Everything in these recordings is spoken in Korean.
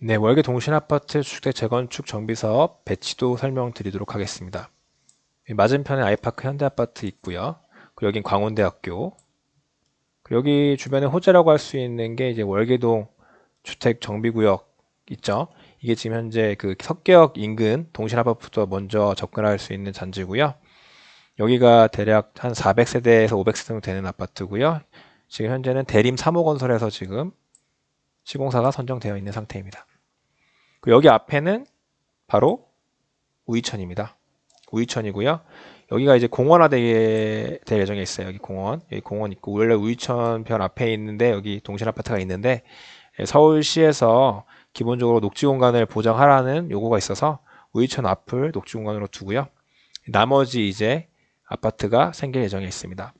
네, 월계 동신 아파트 주택 재건축 정비 사업 배치도 설명드리도록 하겠습니다. 이 맞은편에 아이파크 현대 아파트 있고요. 그리고 여긴 광운대학교. 여기 주변에 호재라고 할 수 있는 게 이제 월계동 주택 정비구역 있죠. 이게 지금 현재 그 석계역 인근 동신 아파트부터 먼저 접근할 수 있는 잔지고요. 여기가 대략 한 400세대에서 500세대 정도 되는 아파트고요. 지금 현재는 대림 3호 건설에서 지금 시공사가 선정되어 있는 상태입니다. 그 여기 앞에는 바로 우이천입니다. 우이천이고요. 여기가 이제 공원화 될 예정에 있어요. 여기 공원, 여기 공원 있고 원래 우이천 편 앞에 있는데 여기 동신 아파트가 있는데 예, 서울시에서 기본적으로 녹지 공간을 보장하라는 요구가 있어서 우이천 앞을 녹지 공간으로 두고요. 나머지 이제 아파트가 생길 예정에 있습니다.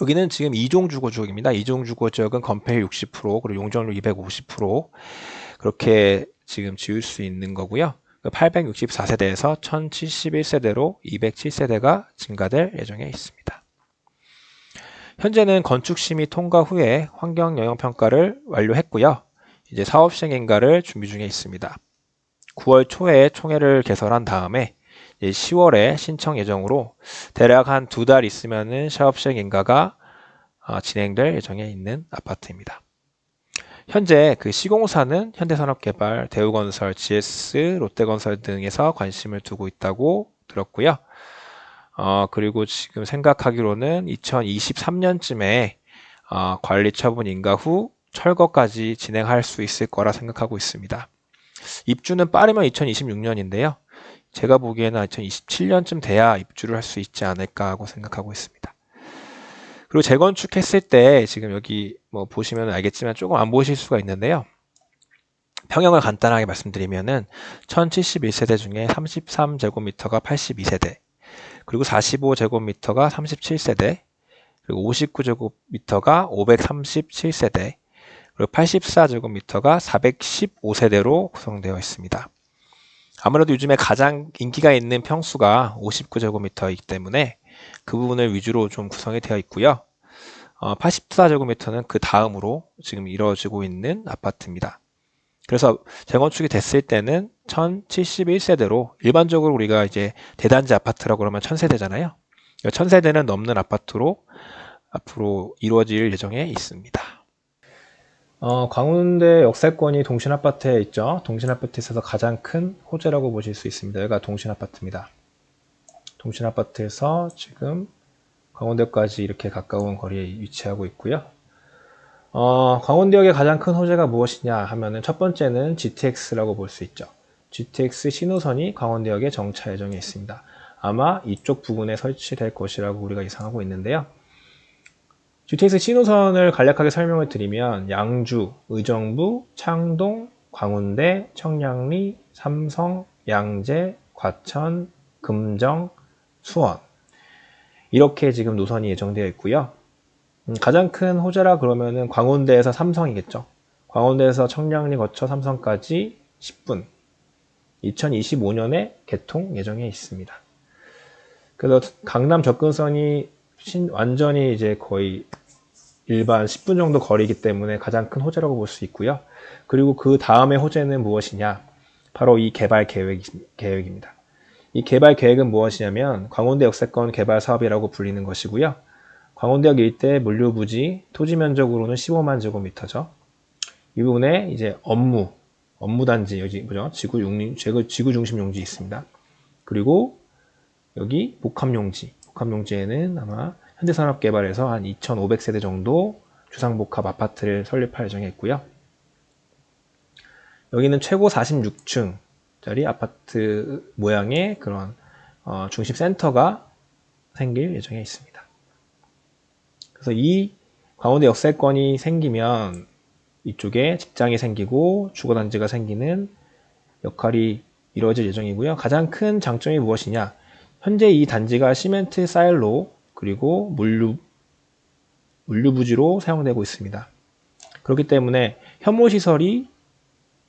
여기는 지금 2종 주거 지역입니다. 2종 주거 지역은 건폐율 60% 그리고 용적률 250% 그렇게 지금 지을 수 있는 거고요. 864세대에서 1071세대로 207세대가 증가될 예정에 있습니다. 현재는 건축 심의 통과 후에 환경 영향 평가를 완료했고요. 이제 사업 시행 인가를 준비 중에 있습니다. 9월 초에 총회를 개설한 다음에 10월에 신청 예정으로 대략 한 두 달 있으면은 사업 시행 인가가 어, 진행될 예정에 있는 아파트입니다. 현재 그 시공사는 현대산업개발, 대우건설, GS, 롯데건설 등에서 관심을 두고 있다고 들었고요. 어, 그리고 지금 생각하기로는 2023년쯤에 어, 관리 처분 인가 후 철거까지 진행할 수 있을 거라 생각하고 있습니다. 입주는 빠르면 2026년인데요. 제가 보기에는 2027년쯤 돼야 입주를 할 수 있지 않을까 하고 생각하고 있습니다. 그리고 재건축했을 때 지금 여기 뭐 보시면 알겠지만 조금 안 보실 수가 있는데요. 평형을 간단하게 말씀드리면은 1071세대 중에 33제곱미터가 82세대, 그리고 45제곱미터가 37세대, 그리고 59제곱미터가 537세대, 그리고 84제곱미터가 415세대로 구성되어 있습니다. 아무래도 요즘에 가장 인기가 있는 평수가 59제곱미터이기 때문에 그 부분을 위주로 좀 구성이 되어 있고요. 어, 84제곱미터는 그 다음으로 지금 이루어지고 있는 아파트입니다. 그래서 재건축이 됐을 때는 1071세대로 일반적으로 우리가 이제 대단지 아파트라고 그러면 1000세대잖아요. 1000세대는 넘는 아파트로 앞으로 이루어질 예정에 있습니다. 어, 광운대 역세권이 동신아파트에 있죠. 동신아파트에 있어서 가장 큰 호재라고 보실 수 있습니다. 여기가 동신아파트입니다. 동신아파트에서 지금 광운대까지 이렇게 가까운 거리에 위치하고 있고요. 어, 광운대역의 가장 큰 호재가 무엇이냐 하면은 첫 번째는 GTX라고 볼 수 있죠. GTX 신호선이 광운대역에 정차 예정에 있습니다. 아마 이쪽 부근에 설치될 것이라고 우리가 예상하고 있는데요. GTX 신호선을 간략하게 설명을 드리면 양주, 의정부, 창동, 광운대, 청량리, 삼성, 양재, 과천, 금정, 수원 이렇게 지금 노선이 예정되어 있고요. 음, 가장 큰 호재라 그러면은 광운대에서 삼성이겠죠. 광운대에서 청량리 거쳐 삼성까지 10분. 2025년에 개통 예정에 있습니다. 그래서 강남 접근선이 신, 완전히 이제 거의 일반 10분 정도 거리이기 때문에 가장 큰 호재라고 볼 수 있고요. 그리고 그 다음의 호재는 무엇이냐? 바로 이 개발 계획, 계획입니다. 이 개발 계획은 무엇이냐면 광운대 역세권 개발 사업이라고 불리는 것이고요. 광운대역 일대 물류 부지 토지 면적으로는 15만 제곱미터죠. 이 부분에 이제 업무, 업무 단지 여기 뭐죠? 지구 용 지구 중심 용지 있습니다. 그리고 여기 복합 용지, 복합 용지에는 아마 현대산업개발에서 한 2,500세대 정도 주상복합 아파트를 설립할 예정에 있고요. 여기는 최고 46층 짜리 아파트 모양의 그런 어, 중심 센터가 생길 예정에 있습니다. 그래서 이 광운대 역세권이 생기면 이쪽에 직장이 생기고 주거단지가 생기는 역할이 이루어질 예정이고요. 가장 큰 장점이 무엇이냐? 현재 이 단지가 시멘트 사일로 그리고 물류 물류 부지로 사용되고 있습니다. 그렇기 때문에 혐오 시설이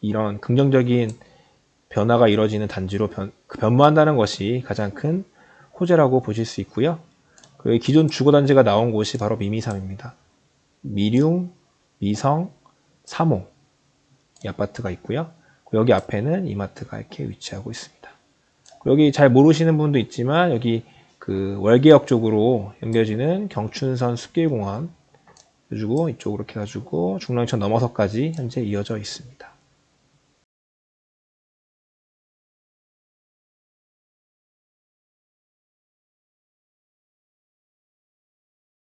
이런 긍정적인 변화가 이루어지는 단지로 변, 그 변모한다는 것이 가장 큰 호재라고 보실 수 있고요. 그 기존 주거단지가 나온 곳이 바로 미미삼입니다. 미룡, 미성, 삼호 이 아파트가 있고요. 여기 앞에는 이마트가 이렇게 위치하고 있습니다. 여기 잘 모르시는 분도 있지만 여기 그 월계역 쪽으로 연결지는 경춘선 숲길공원 해주고 이쪽으로 이렇게 해가지고 중랑천 넘어서까지 현재 이어져 있습니다.